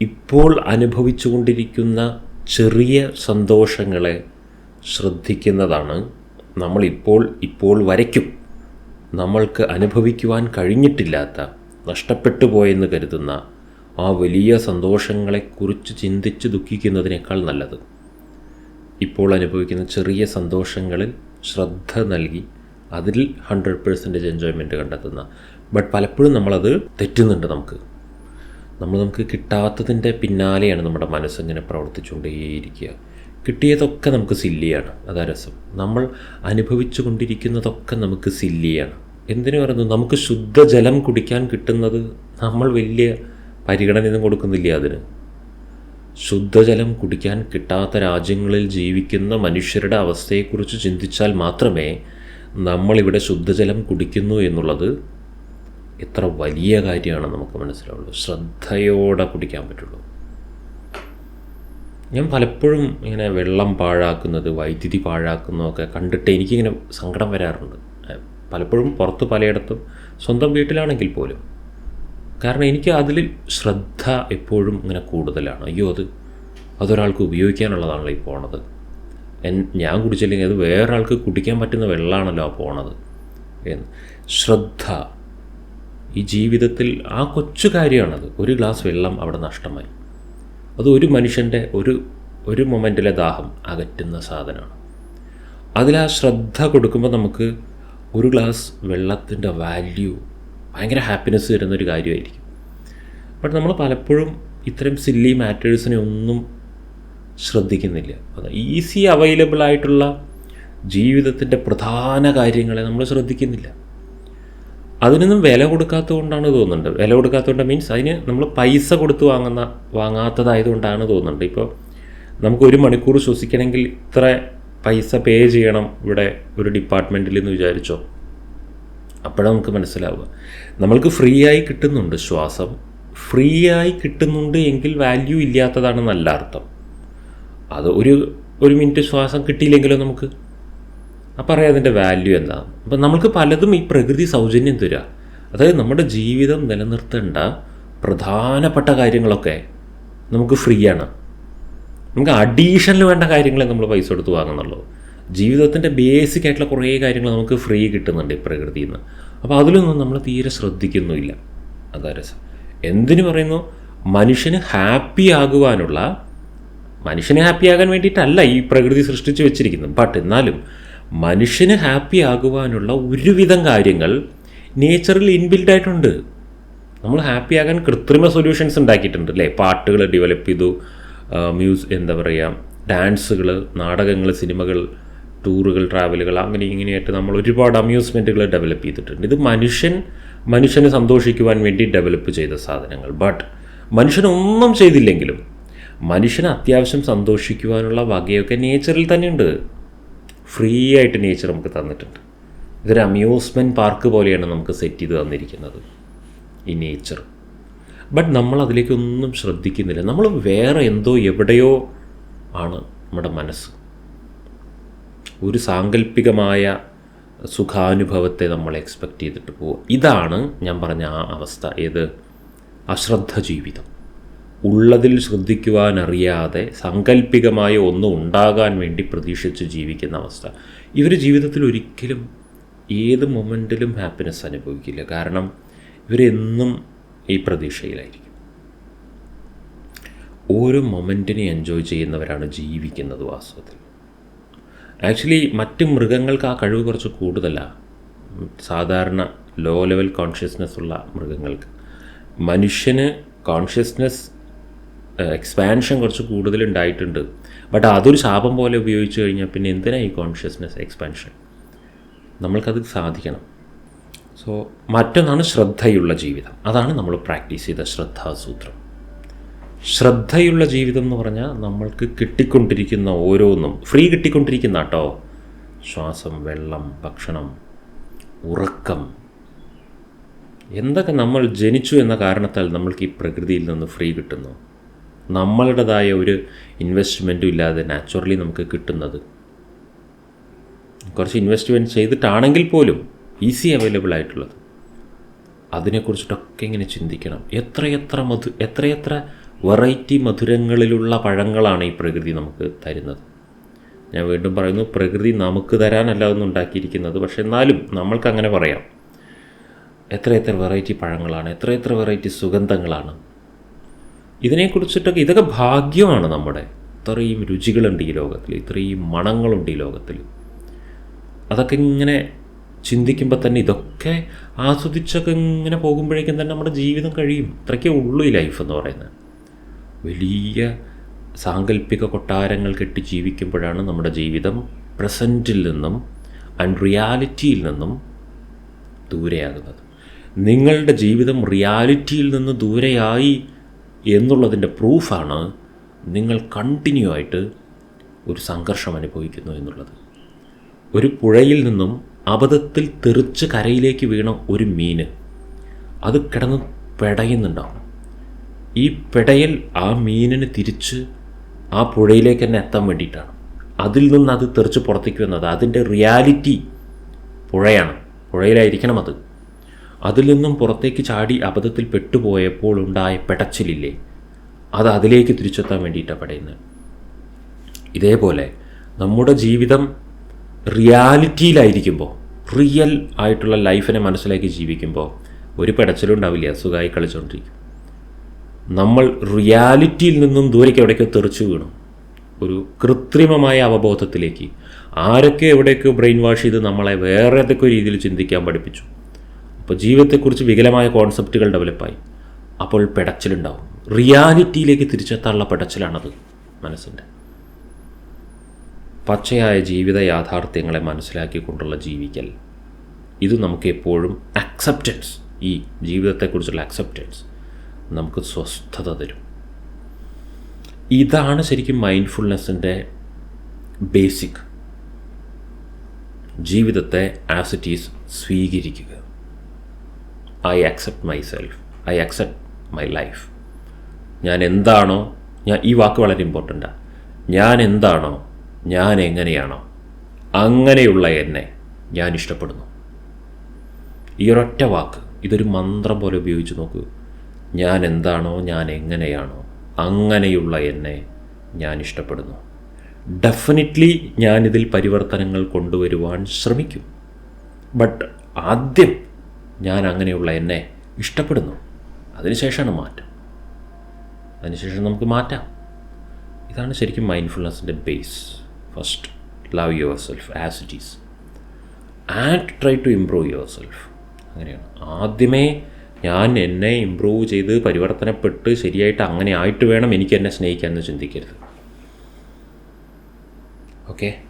ഇപ്പോൾ അനുഭവിച്ചുകൊണ്ടിരിക്കുന്ന ചെറിയ സന്തോഷങ്ങളെ ശ്രദ്ധിക്കുന്നതാണ് നമ്മളിപ്പോൾ ഇപ്പോൾ വരയ്ക്കും. നമ്മൾക്ക് അനുഭവിക്കുവാൻ കഴിഞ്ഞിട്ടില്ലാത്ത നഷ്ടപ്പെട്ടു പോയെന്ന് കരുതുന്ന ആ വലിയ സന്തോഷങ്ങളെക്കുറിച്ച് ചിന്തിച്ച് ദുഃഖിക്കുന്നതിനേക്കാൾ നല്ലത്. ഇപ്പോൾ അനുഭവിക്കുന്ന ചെറിയ സന്തോഷങ്ങളിൽ ശ്രദ്ധ നൽകി അതിൽ ഹൺഡ്രഡ് പേഴ്സന്റേജ് എൻജോയ്മെന്റ് കണ്ടെത്തുന്ന. ബട്ട് പലപ്പോഴും നമ്മളത് തെറ്റുന്നുണ്ട് നമുക്ക്. നമ്മൾ നമുക്ക് കിട്ടാത്തതിന്റെ പിന്നാലെയാണ് നമ്മുടെ മനസ്സിങ്ങനെ പ്രവർത്തിച്ചുകൊണ്ടേയിരിക്കുക. കിട്ടിയതൊക്കെ നമുക്ക് സില്ലിയാണ്. അതാ രസം. നമ്മൾ അനുഭവിച്ചു കൊണ്ടിരിക്കുന്നതൊക്കെ നമുക്ക് സില്ലിയാണ്. എന്തിനു പറയുന്നു? നമുക്ക് ശുദ്ധജലം കുടിക്കാൻ കിട്ടുന്നത് നമ്മൾ വലിയ പരിഗണനയൊന്നും കൊടുക്കുന്നില്ല അതിന്. ശുദ്ധജലം കുടിക്കാൻ കിട്ടാത്ത രാജ്യങ്ങളിൽ ജീവിക്കുന്ന മനുഷ്യരുടെ അവസ്ഥയെക്കുറിച്ച് ചിന്തിച്ചാൽ മാത്രമേ നമ്മളിവിടെ ശുദ്ധജലം കുടിക്കുന്നു എന്നുള്ളത് എത്ര വലിയ കാര്യമാണ് നമുക്ക് മനസ്സിലാവുള്ളൂ ശ്രദ്ധയോടെ കുടിക്കാൻ പറ്റുള്ളൂ. ഞാൻ പലപ്പോഴും ഇങ്ങനെ വെള്ളം പാഴാക്കുന്നത് വൈദ്യുതി പാഴാക്കുന്നതൊക്കെ കണ്ടിട്ട് എനിക്കിങ്ങനെ സങ്കടം വരാറുണ്ട്. പലപ്പോഴും പുറത്ത് പലയിടത്തും സ്വന്തം വീട്ടിലാണെങ്കിൽ പോലും. കാരണം എനിക്ക് അതിൽ ശ്രദ്ധ എപ്പോഴും ഇങ്ങനെ കൂടുതലാണ്. അയ്യോ അത് അതൊരാൾക്ക് ഉപയോഗിക്കാനുള്ളതാണല്ലോ ഈ പോണത്. ഞാൻ കുടിച്ചില്ലെങ്കിൽ അത് വേറൊരാൾക്ക് കുടിക്കാൻ പറ്റുന്ന വെള്ളമാണല്ലോ ആ പോണത് ശ്രദ്ധ. ഈ ജീവിതത്തിൽ ആ കൊച്ചു കാര്യമാണത്. ഒരു ഗ്ലാസ് വെള്ളം അവിടെ നഷ്ടമായി. അത് ഒരു മനുഷ്യന്റെ ഒരു ഒരു മൊമെന്റിലെ ദാഹം അകറ്റുന്ന സാധനമാണ്. അതിൽ ആ ശ്രദ്ധ കൊടുക്കുമ്പോൾ നമുക്ക് ഒരു ഗ്ലാസ് വെള്ളത്തിന്റെ വാല്യൂ ഭയങ്കര ഹാപ്പിനെസ് തരുന്നൊരു കാര്യമായിരിക്കും. ബട്ട് നമ്മൾ പലപ്പോഴും ഇത്തരം സില്ലി മാറ്റേഴ്സിനെ ഒന്നും ശ്രദ്ധിക്കുന്നില്ല. അത് ഈസി അവൈലബിൾ ആയിട്ടുള്ള ജീവിതത്തിന്റെ പ്രധാന കാര്യങ്ങളെ നമ്മൾ ശ്രദ്ധിക്കുന്നില്ല. അതിനൊന്നും വില കൊടുക്കാത്തത് കൊണ്ടാണ് തോന്നുന്നുണ്ട്. വില കൊടുക്കാത്തതുകൊണ്ട് മീൻസ് അതിന് നമ്മൾ പൈസ കൊടുത്ത് വാങ്ങുന്ന വാങ്ങാത്തതായതുകൊണ്ടാണ് തോന്നുന്നുണ്ട്. ഇപ്പോൾ നമുക്ക് ഒരു മണിക്കൂർ ശ്വസിക്കണമെങ്കിൽ ഇത്ര പൈസ പേ ചെയ്യണം ഇവിടെ ഒരു ഡിപ്പാർട്ട്മെന്റിൽ എന്ന് വിചാരിച്ചോ? അപ്പോഴാണ് നമുക്ക് മനസ്സിലാവുക. നമ്മൾക്ക് ഫ്രീ ആയി കിട്ടുന്നുണ്ട് ശ്വാസം. ഫ്രീ ആയി കിട്ടുന്നുണ്ട് എങ്കിൽ വാല്യൂ ഇല്ലാത്തതാണ് നല്ല അർത്ഥം. അത് ഒരു ഒരു മിനിറ്റ് ശ്വാസം കിട്ടിയില്ലെങ്കിലോ നമുക്ക്? അപ്പം അറിയാം അതിന്റെ വാല്യൂ എന്താ? അപ്പം നമ്മൾക്ക് പലതും ഈ പ്രകൃതി സൗജന്യം തരിക അതായത് നമ്മുടെ ജീവിതം നിലനിർത്തേണ്ട പ്രധാനപ്പെട്ട കാര്യങ്ങളൊക്കെ നമുക്ക് ഫ്രീ ആണ്. നമുക്ക് അഡീഷണൽ വേണ്ട കാര്യങ്ങളെ നമ്മൾ പൈസ കൊടുത്ത് വാങ്ങുന്നുള്ളൂ. ജീവിതത്തിന്റെ ബേസിക് ആയിട്ടുള്ള കുറേ കാര്യങ്ങൾ നമുക്ക് ഫ്രീ കിട്ടുന്നുണ്ട് ഈ പ്രകൃതിയിൽ നിന്ന് അപ്പോൾ അതിലൊന്നും നമ്മൾ തീരെ ശ്രദ്ധിക്കുന്നുമില്ല. അതാ രസം എന്തിനു പറയുന്നു? മനുഷ്യന് ഹാപ്പി ആകുവാനുള്ള മനുഷ്യനെ ഹാപ്പിയാകാൻ വേണ്ടിയിട്ടല്ല ഈ പ്രകൃതി സൃഷ്ടിച്ചു വെച്ചിരിക്കുന്നത്. ബട്ട് എന്നാലും മനുഷ്യന് ഹാപ്പി ആകുവാനുള്ള ഒരുവിധം കാര്യങ്ങൾ നേച്ചറിൽ ഇൻബിൽഡ് ആയിട്ടുണ്ട്. നമ്മൾ ഹാപ്പി ആകാൻ കൃത്രിമ സൊല്യൂഷൻസ് ഉണ്ടാക്കിയിട്ടുണ്ട് അല്ലേ? പാട്ടുകൾ ഡെവലപ്പ് ചെയ്തു മ്യൂസ് എന്താ പറയുക ഡാൻസുകൾ നാടകങ്ങൾ സിനിമകൾ ടൂറുകൾ ട്രാവലുകൾ അങ്ങനെ ഇങ്ങനെയായിട്ട് നമ്മൾ ഒരുപാട് അമ്യൂസ്മെന്റുകൾ ഡെവലപ്പ് ചെയ്തിട്ടുണ്ട്. ഇത് മനുഷ്യൻ മനുഷ്യനെ സന്തോഷിക്കുവാൻ വേണ്ടി ഡെവലപ്പ് ചെയ്ത സാധനങ്ങൾ. ബട്ട് മനുഷ്യനൊന്നും ചെയ്തില്ലെങ്കിലും മനുഷ്യന് അത്യാവശ്യം സന്തോഷിക്കുവാനുള്ള വകയൊക്കെ നേച്ചറിൽ തന്നെയുണ്ട്. ഫ്രീ ആയിട്ട് നേച്ചർ നമുക്ക് തന്നിട്ടുണ്ട്. ഇതൊരു അമ്യൂസ്മെന്റ് പാർക്ക് പോലെയാണ് നമുക്ക് സെറ്റ് ചെയ്ത് തന്നിരിക്കുന്നത് ഈ നേച്ചർ ബട്ട് നമ്മൾ അതിലേക്കൊന്നും ശ്രദ്ധിക്കുന്നില്ല. നമ്മൾ വേറെ എന്തോ എവിടെയോ ആണ് നമ്മുടെ മനസ്സ്. ഒരു സാങ്കല്പികമായ സുഖാനുഭവത്തെ നമ്മൾ എക്സ്പെക്റ്റ് ചെയ്തിട്ട് പോവുക. ഇതാണ് ഞാൻ പറഞ്ഞ ആ അവസ്ഥ. ഏത്? അശ്രദ്ധ ജീവിതം. ഉള്ളതിൽ ശ്രദ്ധിക്കുവാനറിയാതെ സാങ്കല്പികമായ ഒന്നും ഉണ്ടാകാൻ വേണ്ടി പ്രതീക്ഷിച്ച് ജീവിക്കുന്ന അവസ്ഥ. ഇവർ ജീവിതത്തിൽ ഒരിക്കലും ഏത് മൊമെന്റിലും ഹാപ്പിനെസ് അനുഭവിക്കില്ല. കാരണം ഇവരെന്നും ഈ പ്രതീക്ഷയിലായിരിക്കും. ഓരോ മൊമെന്റിനെ എൻജോയ് ചെയ്യുന്നവരാണ് ജീവിക്കുന്നത് വാസ്തവത്തിൽ. ആക്ച്വലി മറ്റ് മൃഗങ്ങൾക്ക് ആ കഴിവ് കുറച്ച് കൂടുതലാണ് സാധാരണ ലോ ലെവൽ കോൺഷ്യസ്നെസ് ഉള്ള മൃഗങ്ങൾക്ക്. മനുഷ്യന് കോൺഷ്യസ്നെസ് എക്സ്പാൻഷൻ കുറച്ച് കൂടുതൽ ഉണ്ടായിട്ടുണ്ട് ബട്ട് അതൊരു ശാപം പോലെ ഉപയോഗിച്ച് കഴിഞ്ഞാൽ പിന്നെ എന്തിനാണ് ഈ കോൺഷ്യസ്നെസ് എക്സ്പാൻഷൻ നമ്മൾക്കത് സാധിക്കണം. സോ മറ്റൊന്നാണ് ശ്രദ്ധയുള്ള ജീവിതം. അതാണ് നമ്മൾ പ്രാക്ടീസ് ചെയ്ത ശ്രദ്ധാസൂത്രം ശ്രദ്ധയുള്ള ജീവിതം എന്ന് പറഞ്ഞാൽ നമ്മൾക്ക് കിട്ടിക്കൊണ്ടിരിക്കുന്ന ഓരോന്നും. ഫ്രീ കിട്ടിക്കൊണ്ടിരിക്കുന്ന കേട്ടോ ശ്വാസം വെള്ളം ഭക്ഷണം ഉറക്കം. എന്തൊക്കെ നമ്മൾ ജനിച്ചു എന്ന കാരണത്താൽ നമ്മൾക്ക് ഈ പ്രകൃതിയിൽ നിന്ന് ഫ്രീ കിട്ടുന്നു? നമ്മളുടേതായ ഒരു ഇൻവെസ്റ്റ്മെന്റും ഇല്ലാതെ നാച്ചുറലി നമുക്ക് കിട്ടുന്നത്. കുറച്ച് ഇൻവെസ്റ്റ്മെന്റ് ചെയ്തിട്ടാണെങ്കിൽ പോലും ഈസി അവൈലബിൾ ആയിട്ടുള്ളത്. അതിനെക്കുറിച്ചിട്ടൊക്കെ ഇങ്ങനെ ചിന്തിക്കണം. എത്രയെത്ര മധു എത്രയെത്ര വെറൈറ്റി മധുരങ്ങളിലുള്ള പഴങ്ങളാണ് ഈ പ്രകൃതി നമുക്ക് തരുന്നത്. ഞാൻ വീണ്ടും പറയുന്നു പ്രകൃതി നമുക്ക് തരാനല്ല ഒന്നും ഉണ്ടാക്കിയിരിക്കുന്നത്. പക്ഷെ എന്നാലും നമ്മൾക്ക് അങ്ങനെ പറയാം. എത്ര എത്ര വെറൈറ്റി പഴങ്ങളാണ് എത്ര എത്ര വെറൈറ്റി സുഗന്ധങ്ങളാണ് ഇതിനെക്കുറിച്ചിട്ടൊക്കെ ഇതൊക്കെ ഭാഗ്യമാണ് നമ്മുടെ. ഇത്രയും രുചികളുണ്ട് ഈ ലോകത്തിൽ ഇത്രയും മണങ്ങളുണ്ട് ഈ ലോകത്തിൽ. അതൊക്കെ ഇങ്ങനെ ചിന്തിക്കുമ്പോൾ തന്നെ ഇതൊക്കെ ആസ്വദിച്ചൊക്കെ ഇങ്ങനെ പോകുമ്പോഴേക്കും തന്നെ നമ്മുടെ ജീവിതം കഴിയും. ഇത്രയ്ക്കേ ഉള്ളൂ ഈ ലൈഫ് എന്ന് പറയുന്നത്. വലിയ സാങ്കല്പിക കൊട്ടാരങ്ങൾ കെട്ടി ജീവിക്കുമ്പോഴാണ് നമ്മുടെ ജീവിതം പ്രസന്റിൽ നിന്നും ആൻഡ് റിയാലിറ്റിയിൽ നിന്നും ദൂരെയാകുന്നത്. നിങ്ങളുടെ ജീവിതം റിയാലിറ്റിയിൽ നിന്ന് ദൂരെയായി എന്നുള്ളതിന്റെ പ്രൂഫാണ് നിങ്ങൾ കണ്ടിന്യൂ ആയിട്ട് ഒരു സംഘർഷം അനുഭവിക്കുന്നു എന്നുള്ളത്. ഒരു പുഴയിൽ നിന്നും അബദ്ധത്തിൽ തെറിച്ച് കരയിലേക്ക് വീണ ഒരു മീൻ അത് കിടന്ന് പെടയുന്നുണ്ടാവും. ഈ പെടയൽ ആ മീനിന് തിരിച്ച് ആ പുഴയിലേക്ക് തന്നെ എത്താൻ വേണ്ടിയിട്ടാണ്. അതിൽ നിന്ന് അത് തെറിച്ച് പുറത്തേക്ക് വന്നത്. അതിന്റെ റിയാലിറ്റി പുഴയാണ്. പുഴയിലായിരിക്കണം അത്. അതിൽ നിന്നും പുറത്തേക്ക് ചാടി അബദ്ധത്തിൽ പെട്ടുപോയപ്പോൾ ഉണ്ടായ പെടച്ചിലില്ലേ? അത് അതിലേക്ക് തിരിച്ചെത്താൻ വേണ്ടിയിട്ടാണ് പടയുന്നത് ഇതേപോലെ നമ്മുടെ ജീവിതം റിയാലിറ്റിയിലായിരിക്കുമ്പോൾ റിയൽ ആയിട്ടുള്ള ലൈഫിനെ മനസ്സിലാക്കി ജീവിക്കുമ്പോൾ ഒരു പെടച്ചിലുണ്ടാവില്ല സുഖമായി കളിച്ചുകൊണ്ടിരിക്കും നമ്മൾ റിയാലിറ്റിയിൽ നിന്നും ദൂരേക്ക് എവിടേക്കോ തെറിച്ചു വീണു. ഒരു കൃത്രിമമായ അവബോധത്തിലേക്ക്. ആരൊക്കെ എവിടെയൊക്കെ ബ്രെയിൻ വാഷ് ചെയ്ത് നമ്മളെ വേറെ ഏതൊക്കെ രീതിയിൽ ചിന്തിക്കാൻ പഠിപ്പിച്ചു. അപ്പോൾ ജീവിതത്തെക്കുറിച്ച് വികലമായ കോൺസെപ്റ്റുകൾ ഡെവലപ്പായി അപ്പോൾ പെടച്ചിലുണ്ടാവും. റിയാലിറ്റിയിലേക്ക് തിരിച്ചെത്താനുള്ള പെടച്ചിലാണത് മനസ്സിന്റെ പച്ചയായ ജീവിത യാഥാർത്ഥ്യങ്ങളെ മനസ്സിലാക്കിക്കൊണ്ടുള്ള ജീവിക്കൽ. ഇത് നമുക്ക് എപ്പോഴും അക്സെപ്റ്റൻസ് ഈ ജീവിതത്തെക്കുറിച്ചുള്ള അക്സെപ്റ്റൻസ് നമുക്ക് സ്വസ്ഥത തരും. ഇതാണ് ശരിക്കും മൈൻഡ്ഫുൾനെസ്സിന്റെ ബേസിക് ജീവിതത്തെ ആസ് ഇറ്റ് ഈസ് സ്വീകരിക്കുക. I accept myself I accept my life ഞാൻ എന്താണോ ഞാൻ ഈ വാക്ക് വളരെ ഇമ്പോർട്ടന്റാണ് ഞാൻ എന്താണോ ഞാൻ എങ്ങനെയാണോ അങ്ങനെയുള്ള എന്നെ ഞാൻ ഇഷ്ടപ്പെടുന്നു. ഈ ഒരൊറ്റ വാക്ക് ഇതൊരു മന്ത്രം പോലെ ഉപയോഗിച്ച് നോക്കൂ. ഞാൻ എന്താണോ ഞാൻ എങ്ങനെയാണോ അങ്ങനെയുള്ള എന്നെ ഞാൻ ഇഷ്ടപ്പെടുന്നു. ഡെഫിനറ്റ്ലി ഞാനിതിൽ പരിവർത്തനങ്ങൾ കൊണ്ടുവരുവാൻ ശ്രമിക്കും. ബട്ട് ആദ്യം ഞാൻ അങ്ങനെയുള്ള എന്നെ ഇഷ്ടപ്പെടുന്നു. അതിനുശേഷമാണ് മാറ്റം. അതിനുശേഷം നമുക്ക് മാറ്റാം. ഇതാണ് ശരിക്കും മൈൻഡ്ഫുൾനെസ്സിന്റെ base first love yourself as it is and try to improve yourself അങ്ങനെയാണ്. ആദ്യമേ ഞാൻ എന്നെ ഇമ്പ്രൂവ് ചെയ്ത് പരിവർത്തനപ്പെട്ട് ശരിയായിട്ട് അങ്ങനെ ആയിട്ട് വേണം എനിക്ക് എന്നെ സ്നേഹിക്കാൻ എന്ന് ചിന്തിക്കരുത്. ഓക്കെ